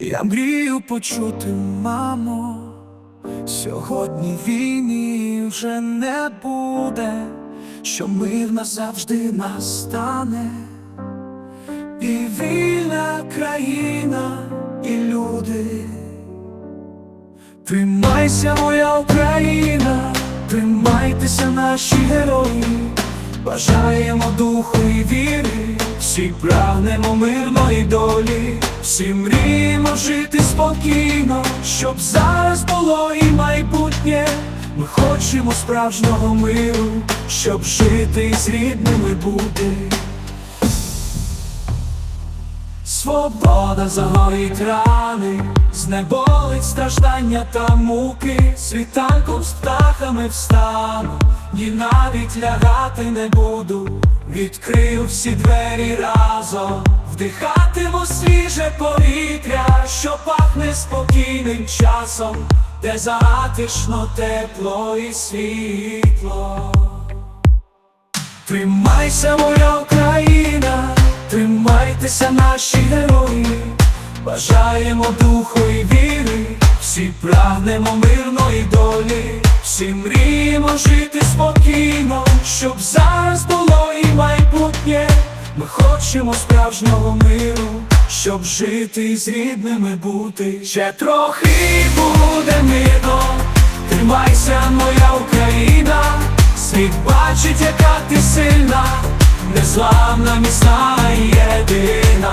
Я мрію почути, мамо, сьогодні війни вже не буде, що мир назавжди настане, і вільна країна, і люди. Тримайся, моя Україна, тримайтеся наші герої, бажаємо духу і віри, всі прагнемо мирної долі, всі мріємо жити спокійно, щоб зараз було і майбутнє. Ми хочемо справжнього миру, щоб жити з рідними бути. Свобода загоїть рани, знеболить страждання та муки, світанком з птахами встану, і навіть лягати не буду, відкрию всі двері разом, вдихатиму свіже повітря, що пахне спокійним часом, де затишно тепло і світло. Тримайся, моя Україна, тримайтеся наші герої, бажаємо духу і віри, всі прагнемо мирної долі, всі мріємо жити спокійно, щоб зараз було і майбутнє. Ми хочемо справжнього миру, щоб жити з рідними бути. Ще трохи буде мирно, тримайся, моя Україна. Світ бачить, яка ти сильна, незламна, міцна єдина.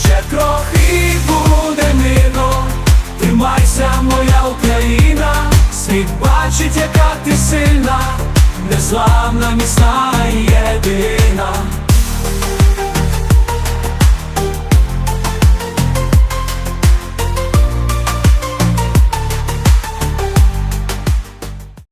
Ще трохи буде мирно, тримайся, моя Україна, світ бачить, яка ти сильна, незламна, єдина.